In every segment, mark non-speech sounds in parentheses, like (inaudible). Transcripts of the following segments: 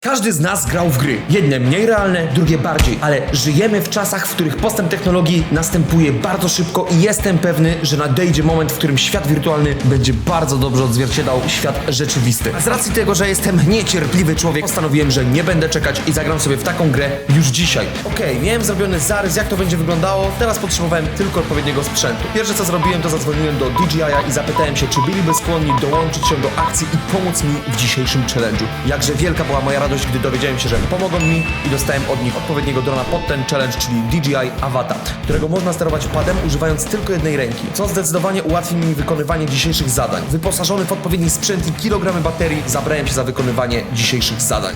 Każdy z nas grał w gry. Jedne mniej realne, drugie bardziej, ale żyjemy w czasach, w których postęp technologii następuje bardzo szybko i jestem pewny, że nadejdzie moment, w którym świat wirtualny będzie bardzo dobrze odzwierciedlał świat rzeczywisty. A z racji tego, że jestem niecierpliwy człowiek, postanowiłem, że nie będę czekać i zagram sobie w taką grę już dzisiaj. Okej, miałem zrobiony zarys, jak to będzie wyglądało, teraz potrzebowałem tylko odpowiedniego sprzętu. Pierwsze co zrobiłem, to zadzwoniłem do DJI i zapytałem się, czy byliby skłonni dołączyć się do akcji i pomóc mi w dzisiejszym challenge'u. Jakże wielka była moja radość, gdy dowiedziałem się, że pomogą mi i dostałem od nich odpowiedniego drona pod ten challenge, czyli DJI Avata, którego można sterować padem używając tylko jednej ręki, co zdecydowanie ułatwi mi wykonywanie dzisiejszych zadań. Wyposażony w odpowiedni sprzęt i kilogramy baterii, zabrałem się za wykonywanie dzisiejszych zadań.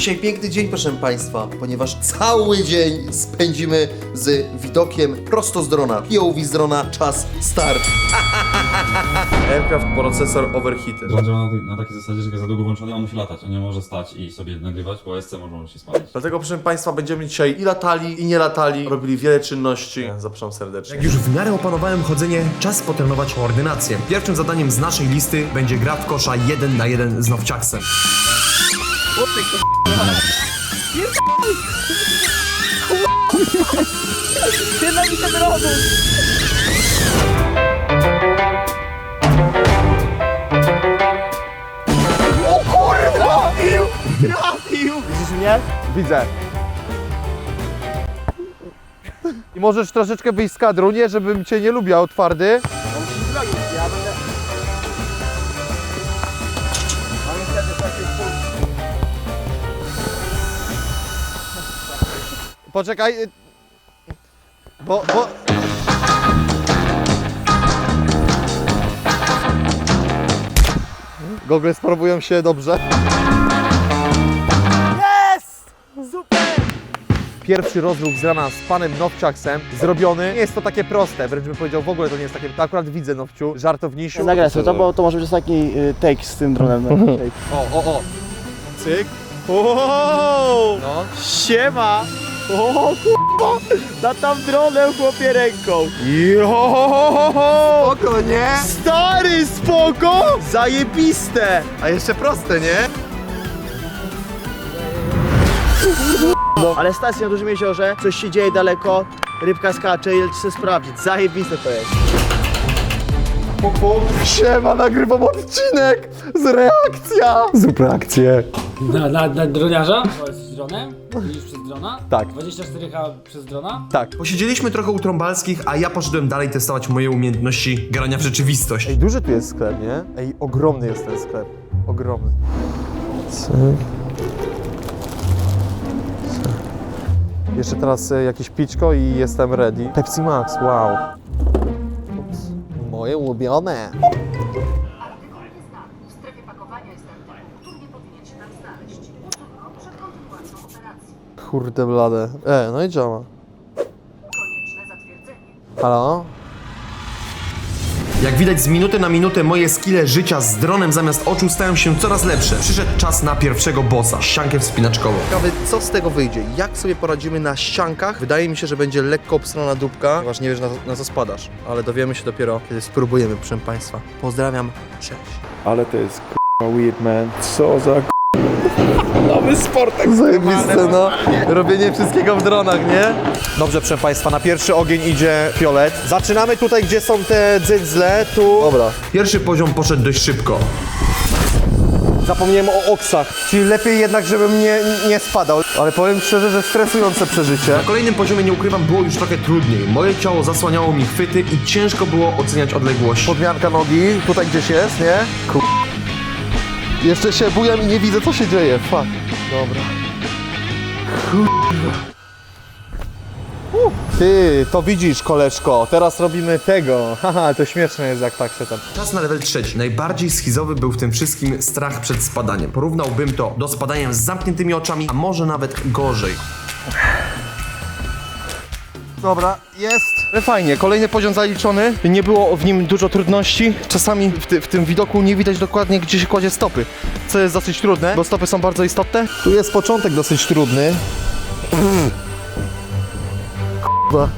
Dzisiaj piękny dzień, proszę Państwa, ponieważ cały dzień spędzimy z widokiem prosto z drona. POV z drona, czas start. (laughs) Aircraft processor overheated. Drone działa na, tej- na takiej zasadzie, że jak jest za długo włączony, on musi latać. On nie może stać i sobie nagrywać, bo SC może się spalić. Dlatego, proszę Państwa, będziemy dzisiaj i latali, i nie latali, robili wiele czynności. Zapraszam serdecznie. Jak już w miarę opanowałem chodzenie, czas potrenować koordynację. Pierwszym zadaniem z naszej listy będzie gra w kosza 1 na 1 z Nowciaksem. Widzisz mnie? Widzę. I możesz troszeczkę wyjść z kadru, nie żebym cię nie lubiał, twardy. Poczekaj. y, Bo, bo... Gogle sprawują się dobrze. pierwszy rozruch z rana z panem Nowciaksem zrobiony. Nie jest to takie proste, wręcz bym powiedział, w ogóle to nie jest takie, to akurat widzę Nowciu, żartownisiu. Nagraj sobie to, bo to może być taki y, take z tym dronem. No. (laughs) O, o, o. Cyk. O, no. Siema! O kurwa! Latam dronem chłopie ręką. Jo! Spoko, nie? Stary, spoko! Zajebiste! A jeszcze proste, nie? Ale stacja na dużym jeziorze, coś się dzieje daleko, rybka skacze i chcę sprawdzić. Zajebiste to jest. Puk, puk. Siema, nagrywam odcinek z reakcja. Zrób reakcję. Na, na, na droniarza? Z dronem? Jeździsz przez drona? Tak. 24H przez drona? Tak. Posiedzieliśmy trochę u Trąbalskich, a ja poszedłem dalej testować moje umiejętności grania w rzeczywistość. Ej, duży tu jest sklep, nie? Ej, ogromny jest ten sklep. Ogromny. Jeszcze teraz e, jakieś piczko i jestem ready. Pepsi Max, wow. Moje ulubione. W strefie pakowania jest ten typ, który nie powinien się tam znaleźć. Trudno przed kontynuacją operacji. Kurde blade. E, no i działa. Konieczne zatwierdzenie. Halo? Jak widać z minuty na minutę moje skille życia z dronem zamiast oczu stają się coraz lepsze. Przyszedł czas na pierwszego bossa, ściankę wspinaczkową. Co z tego wyjdzie? Jak sobie poradzimy na ściankach? Wydaje mi się, że będzie lekko obstrona dupka, ponieważ nie wiesz na, na co spadasz. Ale dowiemy się dopiero, kiedy spróbujemy, proszę Państwa. Pozdrawiam, cześć. Ale to jest k***a weird man. Co za k***a. (laughs) Zajebiste, no. Robienie wszystkiego w dronach, nie? Dobrze, proszę Państwa, na pierwszy ogień idzie fiolet. Zaczynamy tutaj, gdzie są te dzyndzle, tu... Dobra. Pierwszy poziom poszedł dość szybko. Zapomniałem o oksach, czyli lepiej jednak, żebym nie, nie spadał. Ale powiem szczerze, że stresujące przeżycie. Na kolejnym poziomie, nie ukrywam, było już trochę trudniej. Moje ciało zasłaniało mi chwyty i ciężko było oceniać odległość. Podmianka nogi, tutaj gdzieś jest, nie? Ku... Jeszcze się bujam i nie widzę, co się dzieje. Fuck. Dobra. Kur- Ty, to widzisz, koleżko. Teraz robimy tego. (laughs) Haha, to śmieszne jest, jak tak się tam... Czas na level trzeci. Najbardziej schizowy był w tym wszystkim strach przed spadaniem. Porównałbym to do spadania z zamkniętymi oczami, a może nawet gorzej. Dobra, jest. Ale fajnie, kolejny poziom zaliczony. Nie było w nim dużo trudności. Czasami w, ty, w tym widoku nie widać dokładnie, gdzie się kładzie stopy. Co jest dosyć trudne, bo stopy są bardzo istotne. Tu jest początek dosyć trudny.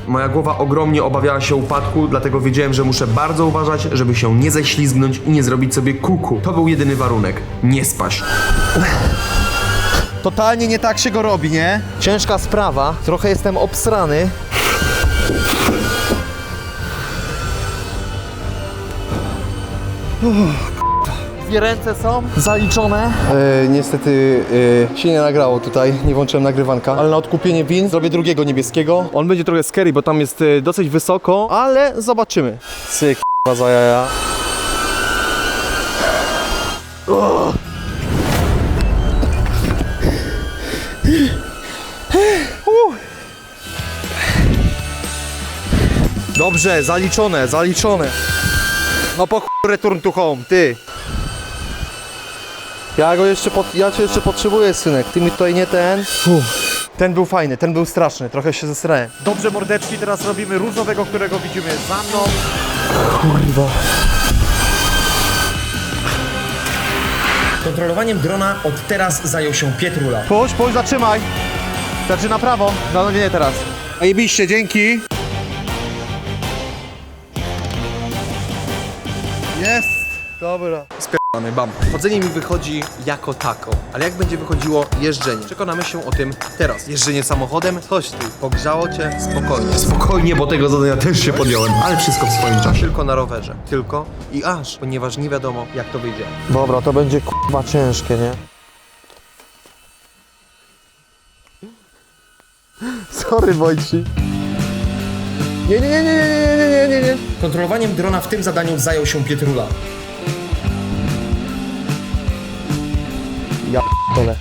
Moja głowa ogromnie obawiała się upadku, dlatego wiedziałem, że muszę bardzo uważać, żeby się nie ześlizgnąć i nie zrobić sobie kuku. To był jedyny warunek. Nie spaść. Totalnie nie tak się go robi, nie? Ciężka sprawa, trochę jestem obsrany. Dwie ręce są zaliczone. E, niestety e, się nie nagrało tutaj, nie włączyłem nagrywanka, ale na odkupienie win zrobię drugiego niebieskiego. On będzie trochę scary, bo tam jest e, dosyć wysoko, ale zobaczymy. Cyk, k***a, za jaja. Dobrze, zaliczone, zaliczone. No po return to home, ty. Ja go jeszcze, pod, ja cię jeszcze potrzebuję, synek. Ty mi tutaj nie ten. Uff. Ten był fajny, ten był straszny, trochę się zesrałem. Dobrze, mordeczki, teraz robimy różowego, którego widzimy za mną. Kurwa. Kontrolowaniem drona od teraz zajął się Pietrula. Puść, puść, zatrzymaj. Znaczy na prawo. No nie, nie teraz. Ejbiście, dzięki. Jest. Dobra. Mamy bam. Chodzenie mi wychodzi jako tako, ale jak będzie wychodziło jeżdżenie? Przekonamy się o tym teraz. Jeżdżenie samochodem? Chodź ty, pogrzało cię? Spokojnie. Spokojnie, bo tego zadania też się podjąłem, ale wszystko w swoim czasie. Tylko na rowerze. Tylko i aż, ponieważ nie wiadomo jak to wyjdzie. Dobra, to będzie k***a ciężkie, nie? Sorry, Wojci. Nie, nie, nie, nie, nie, nie, nie, nie. Kontrolowaniem drona w tym zadaniu zajął się Pietrula. Dole.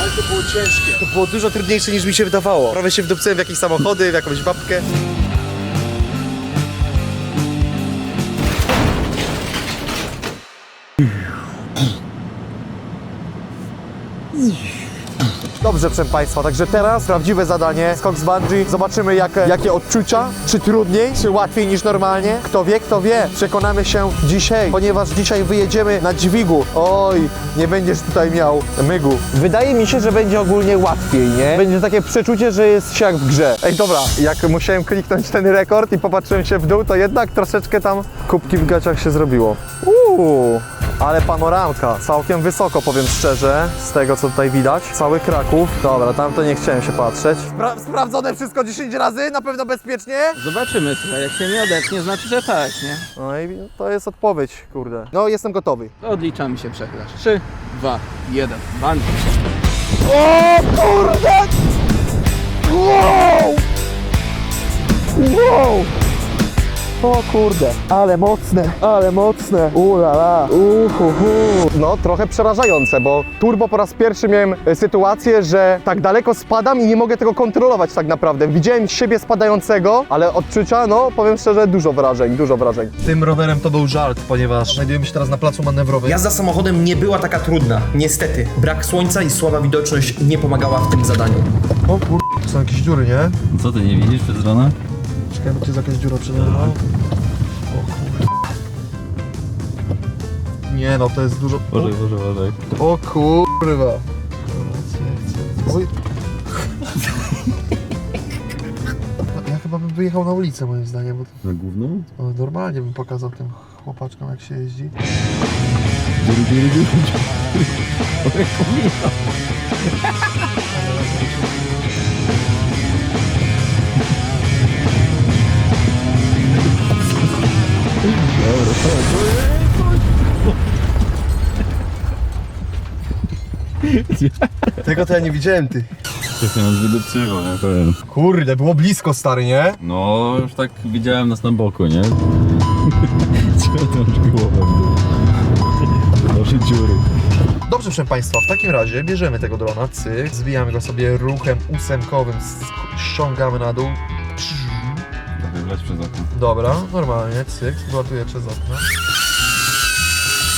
Ale to było ciężkie. To było dużo trudniejsze niż mi się wydawało. Prawie się wdupcyłem w jakieś samochody, w jakąś babkę. Dobrze, proszę Państwa, także teraz prawdziwe zadanie, skok z bungee. Zobaczymy jak, jakie odczucia, czy trudniej, czy łatwiej niż normalnie. Kto wie, kto wie. Przekonamy się dzisiaj, ponieważ dzisiaj wyjedziemy na dźwigu. Oj, nie będziesz tutaj miał mygu. Wydaje mi się, że będzie ogólnie łatwiej, nie? Będzie takie przeczucie, że jest się jak w grze. Ej, dobra, jak musiałem kliknąć ten rekord i popatrzyłem się w dół, to jednak troszeczkę tam kubki w gaciach się zrobiło. Uuu. Ale panoramka, całkiem wysoko powiem szczerze, z tego co tutaj widać. Cały Kraków. Dobra, tam to nie chciałem się patrzeć. Spra- sprawdzone wszystko 10 razy, na pewno bezpiecznie? Zobaczymy, słuchaj, jak się nie odetnie, znaczy, że tak, nie? No i to jest odpowiedź, kurde. No, jestem gotowy. To odliczamy się przechylasz. 3, 2, 1, bungee. O kurde! Wow! Wow! O kurde, ale mocne, ale mocne. Ulala, uhuhu. No, trochę przerażające, bo turbo po raz pierwszy miałem e, sytuację, że tak daleko spadam i nie mogę tego kontrolować tak naprawdę. Widziałem siebie spadającego, ale odczucia, no, powiem szczerze, dużo wrażeń, dużo wrażeń. Tym rowerem to był żart, ponieważ znajdujemy się teraz na placu manewrowym. Jazda samochodem nie była taka trudna. Niestety, brak słońca i słaba widoczność nie pomagała w tym zadaniu. O kur... są jakieś dziury, nie? Co ty nie widzisz przez drona? Czekaj, bo tu jest jakaś dziura przede mną. O kur... Nie no, to jest dużo... Boże, boże, boże. O kurwa. Oj. Ja chyba bym wyjechał na ulicę moim zdaniem, bo Na gówno? o, normalnie bym pokazał tym chłopaczkom jak się jeździ. (laughs) Tego to ja nie widziałem ty. Trochę nas wydupcyło, nie? Powiem. Kurde, było blisko stary, nie? No, już tak widziałem nas na boku, nie? (laughs) Masz głowę? Nasze dziury. Dobrze, proszę Państwa, w takim razie bierzemy tego drona, cyk, zwijamy go sobie ruchem ósemkowym, ściągamy na dół. Wleć przez okno. Dobra, normalnie, cyk, wlatuję przez okno.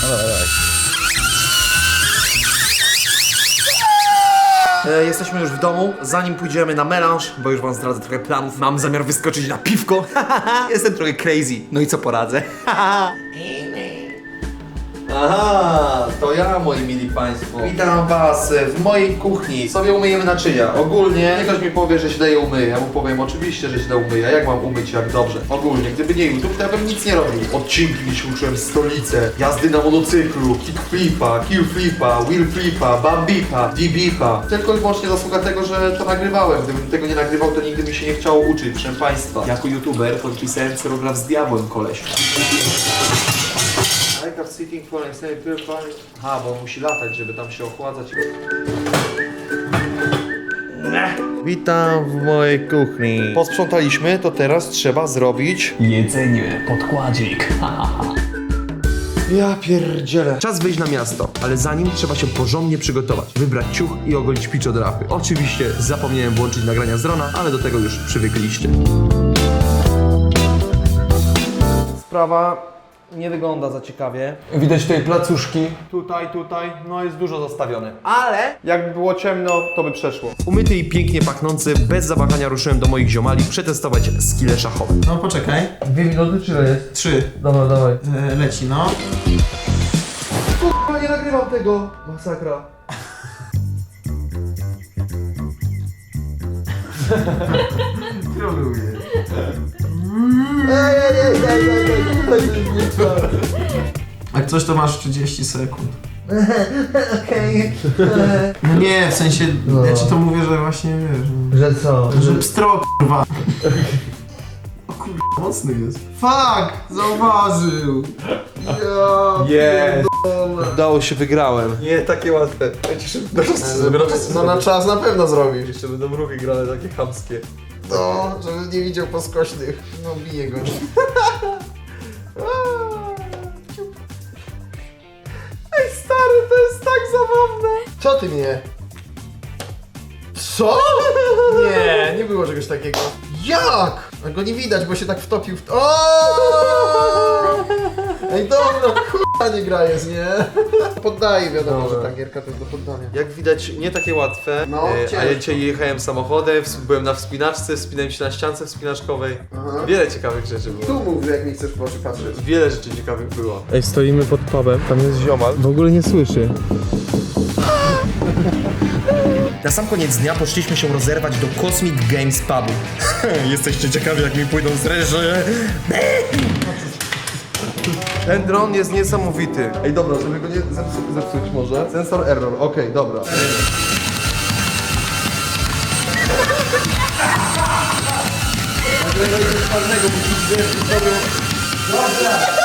No dobra, dawaj. E, jesteśmy już w domu. Zanim pójdziemy na melanż, bo już wam zdradzę trochę planów, mam zamiar wyskoczyć na piwko. (laughs) Jestem trochę crazy. No i co poradzę? (laughs) Aha, to ja, moi mili państwo. Witam was w mojej kuchni. Sobie umyjemy naczynia. Ogólnie, nie ktoś mi powie, że źle je umyję. Ja mu powiem oczywiście, że źle umyję. Jak mam umyć jak dobrze? Ogólnie, gdyby nie YouTube, to ja bym nic nie robił. Odcinki mi się uczyłem w stolicy. Jazdy na monocyklu, kickflipa, killflipa, wheelflipa, bambipa, dibipa. Tylko i wyłącznie zasługa tego, że to nagrywałem. Gdybym tego nie nagrywał, to nigdy mi się nie chciało uczyć, proszę państwa. Jako youtuber podpisałem scenograf z diabłem, koleś. Have sitting for extended period of time. Aha, bo on musi latać, żeby tam się ochładzać. Witam w mojej kuchni. Posprzątaliśmy, to teraz trzeba zrobić... Jedzenie, podkładzik. Ja pierdzielę. Czas wyjść na miasto, ale zanim trzeba się porządnie przygotować, wybrać ciuch i ogolić piczodrapy. Oczywiście zapomniałem włączyć nagrania z drona, ale do tego już przywykliście. Sprawa nie wygląda za ciekawie. Widać tutaj placuszki. Tutaj, tutaj, no jest dużo zastawione. Ale jakby było ciemno, to by przeszło. Umyty i pięknie pachnący, bez zawahania ruszyłem do moich ziomali przetestować skille szachowe. No poczekaj. Dwie minuty czy ile jest? Trzy. Dobra, dawaj. E, leci, no. Kurwa, nie nagrywam tego! Masakra. (laughs) Ej, ej, ej, ej, ej, ej. Jak coś to masz 30 sekund. (laughs) Okej. No nie, w sensie, ja ci to mówię, że właśnie wiesz, Że co? że pstro kurwa. O kurwa, mocny jest. Fuck! Zauważył! Ja Jest. Udało się, wygrałem. Nie, takie łatwe. No na czas na pewno zrobisz. Jeszcze będą ruchy grane takie chamskie. No, żeby nie widział poskośnych. No bije go. (laughs) Ej stary, to jest tak zabawne. Co ty mnie? Co? Nie, nie było czegoś takiego. Jak? A go nie widać, bo się tak wtopił w... O! Ej dobra, kurwa nie gra jest, nie? (laughs) Poddaję, wiadomo, że ta gierka to jest do poddania. Jak widać, nie takie łatwe. No, e, a ciężko. ja dzisiaj jechałem samochodem, ws- byłem na wspinaczce, wspinałem się na ściance wspinaczkowej. Aha. Wiele ciekawych rzeczy było. Tu mów, jak nie chcesz w oczy patrzeć. Wiele rzeczy ciekawych było. Ej, stoimy pod pubem, tam jest ziomal. W ogóle nie słyszy. Na sam koniec dnia poszliśmy się rozerwać do Cosmic Games Pubu. (laughs) Jesteście ciekawi, jak mi pójdą zreże? Ten dron jest niesamowity. Ej, dobra, żeby go nie zepsu zepsuć może. Sensor error, okej, dobra. Jest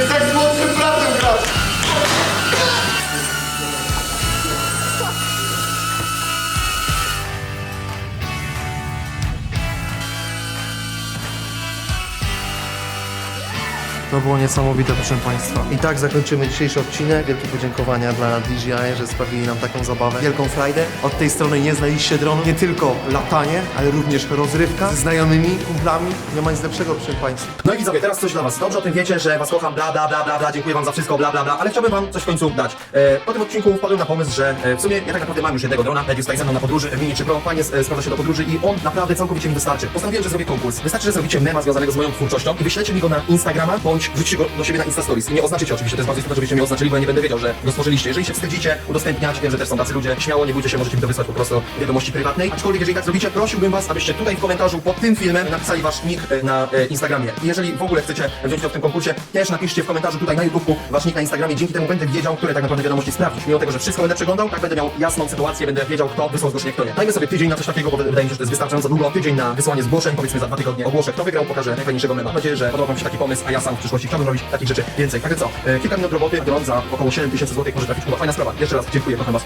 tak z młodszym bratem było niesamowite, proszę Państwa. I tak zakończymy dzisiejszy odcinek. Wielkie podziękowania dla DJI, że sprawili nam taką zabawę. Wielką frajdę. Od tej strony nie znaliście dronu. Nie tylko latanie, ale również rozrywka ze znajomymi, kumplami. Nie ma nic lepszego, proszę Państwa. No i widzowie, teraz coś dla was. Dobrze o tym wiecie, że was kocham, bla bla bla bla bla, dziękuję wam za wszystko, bla bla bla, ale chciałbym wam coś w końcu dać. E, po tym odcinku wpadłem na pomysł, że e, w sumie ja tak naprawdę mam już jednego drona, Legius tutaj ze mną na podróży, w Mini 3 Pro, fajnie e, sprawdza się do podróży i on naprawdę całkowicie mi wystarczy. Postanowiłem, że zrobię konkurs. Wystarczy, że zrobicie mema związanego z moją twórczością i wyślecie mi go na Instagrama, bądź wrzucicie go do siebie na Insta Stories. Nie oznaczycie oczywiście, to jest bardzo istotne, żebyście mnie oznaczyli, bo ja nie będę wiedział, że go stworzyliście. Jeżeli się wstydzicie udostępniać, wiem, że też są tacy ludzie, śmiało, nie bójcie się, możecie mi to wysłać po prostu wiadomości prywatnej. Aczkolwiek jeżeli tak zrobicie, prosiłbym was, abyście tutaj w komentarzu pod tym filmem napisali wasz nick e, na e, Instagramie. I jeżeli w ogóle chcecie wziąć udział w tym konkursie, też napiszcie w komentarzu tutaj na YouTube'ku wasz nick na Instagramie. Dzięki temu będę wiedział, które tak naprawdę wiadomości sprawdzić. Mimo tego, że wszystko będę przeglądał, tak będę miał jasną sytuację, będę wiedział, kto wysłał zgłoszenie, kto nie. Dajmy sobie tydzień na coś takiego, bo wydaje mi się, że to jest wystarczająco długo. Tydzień na wysłanie zgłoszeń, powiedzmy za dwa tygodnie ogłoszę, kto wygrał, pokażę najfajniejszego mema. Mam nadzieję, że podoba wam się taki pomysł, a ja sam w chciałbym robić takich rzeczy więcej. Także co, e, kilka minut roboty, dron za około 7 tysięcy złotych może trafić. Chyba fajna sprawa. Jeszcze raz dziękuję, kocham was.